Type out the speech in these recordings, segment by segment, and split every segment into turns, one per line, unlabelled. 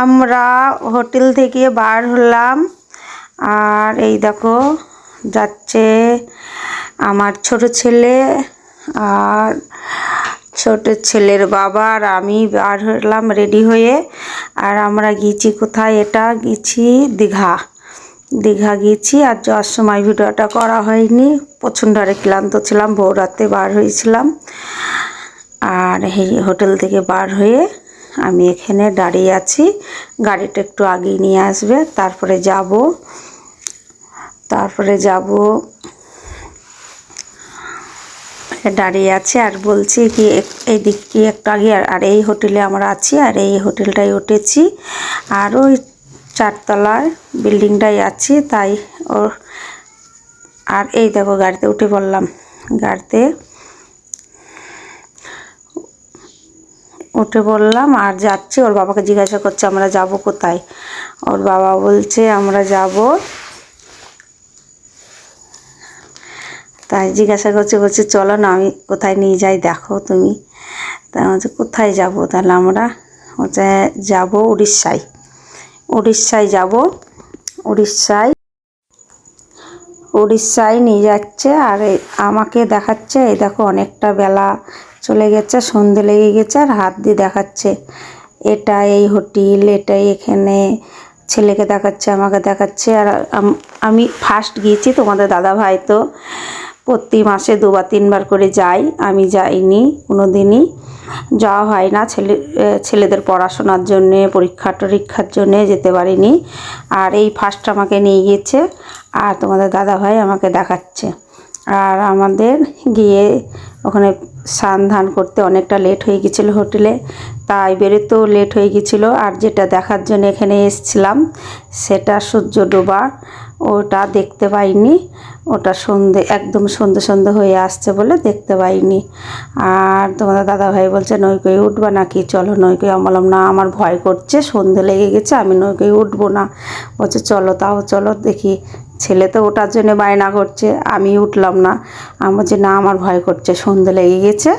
আমরা হোটেল থেকে বার হলাম। আর এই দেখো, যাচ্ছে আমার ছোট ছেলে আর ছোট ছেলের বাবা আর আমি বার হলাম রেডি হয়ে। আর আমরা গিয়েছি কোথায়? এটা গেছি দীঘা। দীঘা গিয়েছি আর যাওয়ার সময় ভিডিওটা করা হয়নি। প্রচণ্ড আরে ক্লান্ত ছিলাম, ভোর রাতে বার হয়েছিলাম। আর এই হোটেল থেকে বার হয়ে আমি এখানে দাঁড়িয়ে আছি। গাড়িটা একটু আগিয়ে নিয়ে আসবে, তারপরে যাব। তারপরে যাব। দাঁড়িয়ে আছে আর বলছি কি এই দিক কি একটু আগে, আর- আর এই হোটেলে আমরা আছি, আর এই হোটেলটায় উঠেছি। আর ওই চারতলার বিল্ডিংটাই আছি, তাই ওর আর এই দেখো গাড়িতে উঠে পড়লাম। গাড়িতে উঠে পড়লাম আর যাচ্ছি, ওর বাবাকে জিজ্ঞাসা করছে, আমরা যাব কোথায়? ওর বাবা বলছে, আমরা যাব। তাই জিজ্ঞাসা করছে, বলছে, চলো না, আমি কোথায় নিয়ে যাই, দেখো তুমি। তা বলছে, কোথায় যাব? তাহলে আমরা হচ্ছে যাব উড়িষ্যায়। উড়িষ্যায় যাব। উড়িষ্যায় উড়িষ্যায় নিয়ে যাচ্ছে, আর আমাকে দেখাচ্ছে, এই দেখো, অনেকটা বেলা চলে গেছে, সন্ধে লেগে গেছে আর হাত দিয়ে দেখাচ্ছে। এটা এই হোটেল, এটাই এখানে। ছেলেকে দেখাচ্ছে, আমাকে দেখাচ্ছে আর আমি ফার্স্ট গিয়েছি তোমাদের দাদা ভাই তো। প্রতি মাসে দুবার, তিনবার করে যাই, আমি যাইনি কোনো দিনই যাওয়া হয় না ছেলে ছেলেদের পড়াশোনার জন্যে, পরীক্ষা টরীক্ষার জন্যে যেতে পারিনি। আর এই ফার্স্ট আমাকে নিয়ে গিয়েছে আর তোমাদের দাদা ভাই আমাকে দেখাচ্ছে। আর আমাদের গিয়ে ওখানে স্নান ধান করতে অনেকটা লেট হয়ে গেছিল হোটেলে তাই বেরোতেও লেট হয়ে গেছিল। আর যেটা দেখার জন্য এখানে এসছিলাম, সেটা সূর্য ডোবা ওটা দেখতে পাইনি। ওটা সন্ধে, একদম সন্ধে সন্ধে হয়ে আসছে বলে দেখতে পাইনি। আর তোমাদের দাদা ভাই বলছে, নৌকোয় উঠবা নাকি? চলো নৌকোয়। আমি বললাম, না, আমার ভয় করছে। সন্ধে লেগে গেছে, আমি নৌকোয় উঠবো না। বলছে, চলো তাও, চলো দেখি। ছেলে তো ওটার জন্য বায়না করছে, আমি উঠলাম না। আমি বলছি, না, আমার ভয় করছে, সন্ধে লেগে গেছে,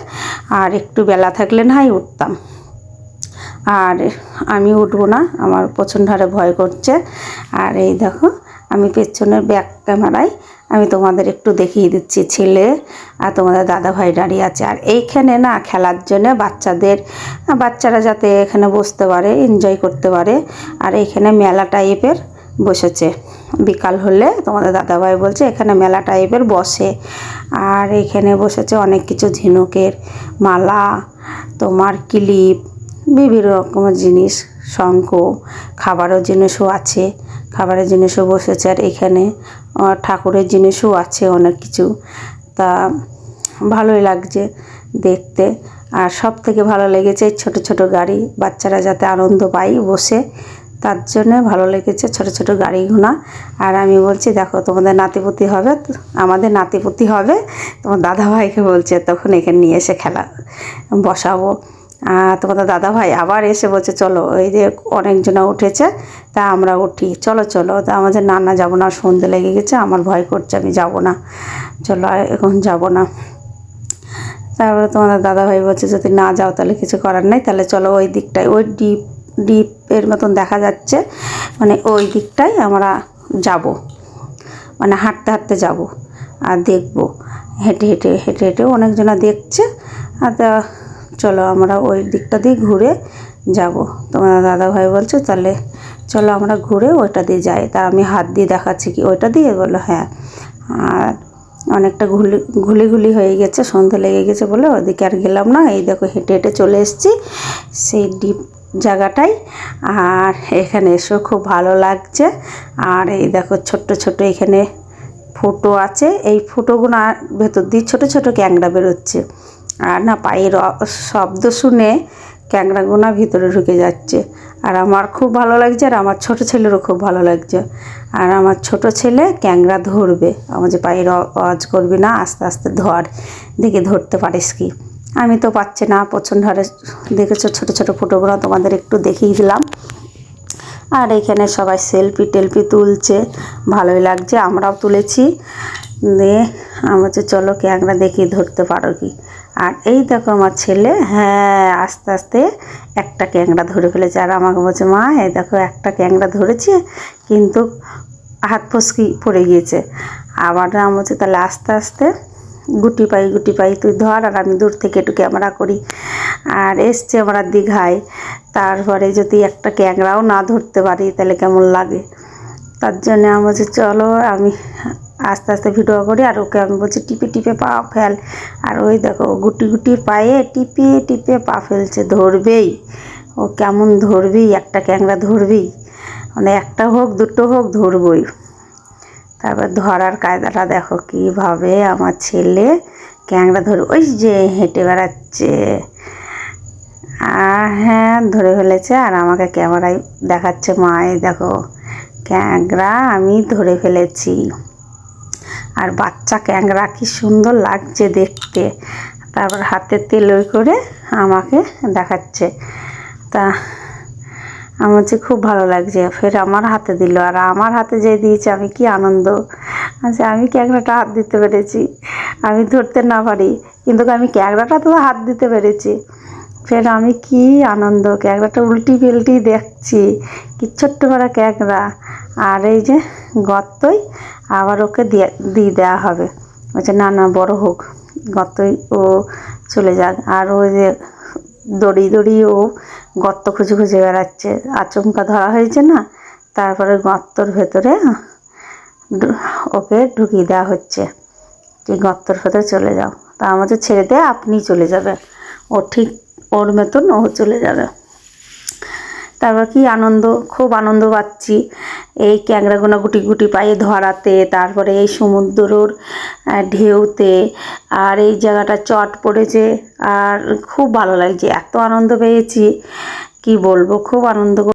আর একটু বেলা থাকলে না হয় উঠতাম। আর আমি উঠবো না, আমার প্রচণ্ড হারে ভয় করছে। আর এই দেখো, আমি পেছনের ব্যাক ক্যামেরায় আমি তোমাদের একটু দেখিয়ে দিচ্ছি, ছেলে আর তোমাদের দাদা ভাই দাঁড়িয়ে আছে। আর এইখানে না, খেলার জন্য বাচ্চাদের, বাচ্চারা যাতে এখানে বসতে পারে এনজয় করতে পারে, আর এইখানে মেলা টাইপের বসেছে। বিকাল হলে তোমাদের দাদাভাই বলছে, এখানে মেলা টাইপের বসে। আর এখানে বসেছে অনেক কিছু, ঝিনুকের মালা, তোমার ক্লিপ, বিভিন্ন রকমের জিনিস, শঙ্খ, খাবারের জিনিসও আছে, খাবারের জিনিসও বসেছে। আর এখানে ঠাকুরের জিনিসও আছে অনেক কিছু। তা ভালোই লাগছে দেখতে। আর সব থেকে ভালো লেগেছে ছোট ছোট গাড়ি, বাচ্চারা যাতে আনন্দ পায় বসে। তার জন্য ভালো লেগেছে ছোট ছোট গাড়ি ঘোড়া আর আমি বলছি, দেখো, তোমাদের নাতিপুতি হবে, আমাদের নাতিপুতি হবে। তোমার দাদা ভাইকে বলছে, তখন এখানে নিয়ে এসে খেলা, বসাবো। তোমাদের দাদা ভাই আবার এসে বলছে, চলো ওই যে অনেকজনা উঠেছে, তা আমরা উঠি। চলো চলো। তা আমাদের না না যাব না, সন্ধে লেগে গেছে, আমার ভয় করছে, আমি যাব না। চলো এখন যাব না। তারপরে তোমাদের দাদা ভাই বলছে, যদি না যাও, তাহলে কিছু করার নেই, তাহলে চলো ওই দিকটায়, ওই ডিপ ডিপ ডিপের মতন দেখা যাচ্ছে। মানে ওই দিকটাই আমরা যাব। মানে হাঁটতে হাঁটতে যাব আর দেখব। হেঁটে হেঁটে হেঁটে হেঁটে অনেকজনা দেখছে। আর তা চলো আমরা ওই দিকটা দিয়ে ঘুরে যাব। তোমার দাদা ভাই বলছে, তাহলে চলো আমরা ঘুরে ওইটা দিয়ে যাই। তা আমি হাত দিয়ে দেখাচ্ছি কি ওইটা দিয়ে? বলল হ্যাঁ। আর অনেকটা ঘুলি ঘুলি ঘুলি হয়ে গেছে, সন্ধে লেগে গেছে বলে ওদিকে আর গেলাম না। এই দেখো হেঁটে হেঁটে চলে এসেছি। সেই ডিপ জায়গাটায় আর এখানে এসেও খুব ভালো লাগছে। আর এই দেখো ছোট্ট ছোট্ট এখানে ফুটো আছে। এই ফুটোগুলো ভেতর দিয়ে ছোট ছোট ক্যাংড়া বেরোচ্ছে। আর না, পায়ের শব্দ শুনে ক্যাংড়াগুনা ভিতরে ঢুকে যাচ্ছে। আর আমার খুব ভালো লাগছে আর আমার ছোট ছেলেরও খুব ভালো লাগছে। আর আমার ছোট ছেলে ক্যাংড়া ধরবে। আমার যে পায়ের আওয়াজ করবি না, আস্তে আস্তে ধর। দেখে ধরতে পারিস কি? আমি তো পাচ্ছি না পছন্দ হারে দেখেছ ছোট ছোট ফুটোগুলো, তোমাদের একটু দেখিয়ে দিলাম। আর এখানে সবাই সেলফি টেলফি তুলছে, ভালোই লাগছে, আমরাও তুলেছি। দিয়ে আমি বলছি, চলো ক্যাংরা দেখি ধরতে পারো কি? আর এই দেখো আমার ছেলে হ্যাঁ আস্তে আস্তে একটা ক্যাংড়া ধরে ফেলেছে। আর আমাকে বলছে, মা, এই দেখো একটা ক্যাংড়া ধরেছে, কিন্তু হাত ফসকি পড়ে গিয়েছে। আবার আমি বলছে, তাহলে আস্তে আস্তে গুটি পাই গুটি পাই, তুই ধর আর আমি দূর থেকে একটু ক্যামেরা করি। আর এসছে আমরা দীঘায়। তারপরে যদি একটা ক্যাংরাও না ধরতে পারি, তাহলে কেমন লাগে? তার জন্য আমি বলছি, চলো, আমি আস্তে আস্তে ভিডিও করি, আর ওকে আমি বলছি, টিপে টিপে পা ফেল। আর ওই দেখো, গুটি গুটি পায়ে টিপে টিপে পা ফেলছে, ধরবেই। ও কেমন ধরবেই, একটা ক্যাংরা ধরবেই। মানে একটা হোক, দুটো হোক, ধরবই। তারপর ধরার কায়দাটা দেখো কীভাবে আমার ছেলে ক্যাংড়া ধরে, ওই যে হেঁটে বেড়াচ্ছে। আর হ্যাঁ ধরে ফেলেছে আর আমাকে ক্যামেরায় দেখাচ্ছে মা এই দেখো। ক্যাংড়া আমি ধরে ফেলেছি। আর বাচ্চা ক্যাংড়া কি সুন্দর লাগছে দেখতে। তারপর হাতে তেল করে আমাকে দেখাচ্ছে। তা আমার হচ্ছে খুব ভালো লাগছে। ফের আমার হাতে দিল। আর আমার হাতে যে দিয়েছে, আমি কি আনন্দ? আচ্ছা আমি ক্যাংড়াটা হাত দিতে পেরেছি? আমি ধরতে না পারি। কিন্তু আমি ক্যাংড়াটা তো হাত দিতে পেরেছি। ফের আমি কি আনন্দ? ক্যাংড়াটা উল্টি পাল্টি দেখছি। কি ছোট্ট করা ক্যাংড়া আর এই যে গর্তই আবার ওকে দিয়ে দিয়ে দেওয়া হবে। বলছে, না না, বড় হোক। গর্তই ও চলে যাক। আর ওই যে দড়ি দড়ি ও গর্ত খুঁজে খুঁজে বেড়াচ্ছে। আচমকা ধরা হয়েছে না? তারপরে গর্তর ভেতরে ওকে ঢুকিয়ে দেওয়া হচ্ছে। যে গর্তর ভেতরে চলে যাও। তা আমাদের ছেড়ে দিয়ে আপনি চলে যাবে ও ঠিক ওর মতন ও চলে যাবে। তারপর কি আনন্দ, খুব আনন্দ পাচ্ছি। এই ক্যাংরাগুলো গুটি গুটি পায়ে ধরাতে, তারপরে এই সমুদ্রর ঢেউতে, আর এই জায়গাটা চট পড়েছে, আর খুব ভালো লাগছে। এত আনন্দ পেয়েছি, কি বলব, খুব আনন্দ